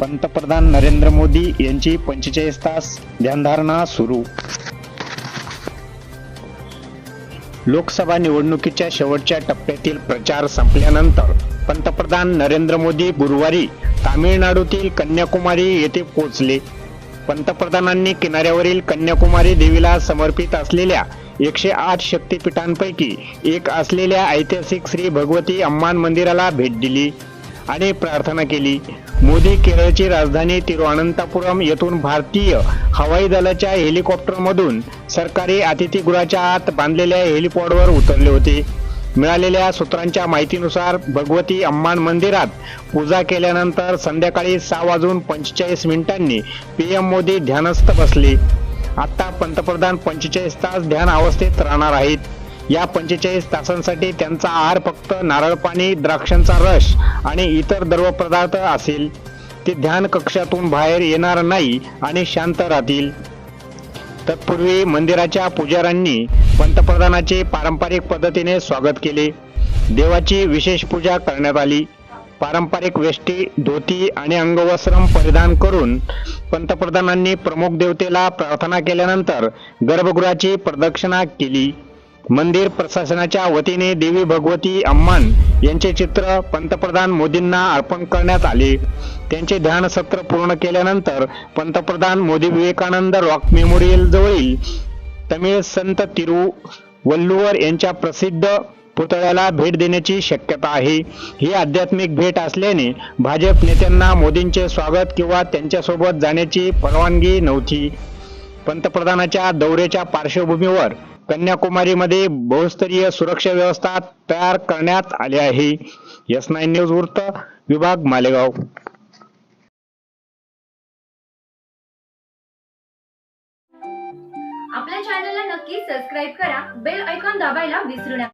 पंतप्रधान नरेंद्र मोदी यांची पंचेचाळीस तास ध्यानधारणा सुरू. लोकसभा निवडणुकीच्या शेवटच्या टप्प्यातील प्रचार संपल्यानंतर पंतप्रधान नरेंद्र मोदी गुरुवारी तामिळनाडूतील कन्याकुमारी येथे पोहोचले. पंतप्रधानांनी किनाऱ्यावरील कन्याकुमारी देवीला समर्पित असलेल्या एकशे आठ शक्तिपीठांपैकी एक असलेल्या ऐतिहासिक श्री भगवती अम्मान मंदिराला भेट दिली. आणि प्रार्थना केली. मोदी केरळची राजधानी तिरुअनंतपुरम येथून भारतीय हवाई दलाच्या हेलिकॉप्टरमधून सरकारी अतिथीगृहाच्या आत बांधलेल्या हेलिपॉडवर उतरले होते. मिळालेल्या सूत्रांच्या माहितीनुसार भगवती अम्मान मंदिरात पूजा केल्यानंतर संध्याकाळी सहा वाजून पंचेचाळीस मिनिटांनी पी एम मोदी ध्यानस्थ बसले. आता पंतप्रधान पंचेचाळीस तास ध्यान अवस्थेत राहणार आहेत. या पंचेचाळीस तासांसाठी त्यांचा आहार फक्त नारळ पाणी द्राक्षांचा रस आणि इतर द्रव पदार्थ असेल. ते ध्यान कक्षातून बाहेर येणार नाही आणि शांत राहतील. तत्पूर्वी मंदिराच्या पुजाऱ्यांनी पंतप्रधानाचे पारंपरिक पद्धतीने स्वागत केले. देवाची विशेष पूजा करण्यात आली. पारंपरिक वेष्टी धोती आणि अंगवस्त्रम परिधान करून पंतप्रधानांनी प्रमुख देवतेला प्रार्थना केल्यानंतर गर्भगृहाची प्रदक्षिणा केली. मंदिर प्रशासनाच्या वतीने देवी भगवती अम्मान यांचे चित्र पंतप्रधान मोदींना अर्पण करण्यात आले. त्यांचे ध्यान सत्र पूर्ण केल्यानंतर पंतप्रधान मोदी विवेकानंद रॉक मेमोरियल जवळील तमिळ संत तिरुवल्लुवर यांच्या प्रसिद्ध पुतळ्याला भेट देण्याची शक्यता आहे. ही आध्यात्मिक भेट असल्याने भाजप नेत्यांना मोदींचे स्वागत किंवा त्यांच्यासोबत जाण्याची परवानगी नव्हती. पंतप्रधानाच्या दौऱ्याच्या पार्श्वभूमीवर कन्याकुमारीमध्ये बहुस्तरीय सुरक्षा व्यवस्था तयार करण्यात आली आहे. एस नाईन न्यूज वृत्त विभाग मालेगाव. आपल्या चॅनलला नक्की सबस्क्राईब करा. बेल ऐकॉन दाबायला विसरू नका.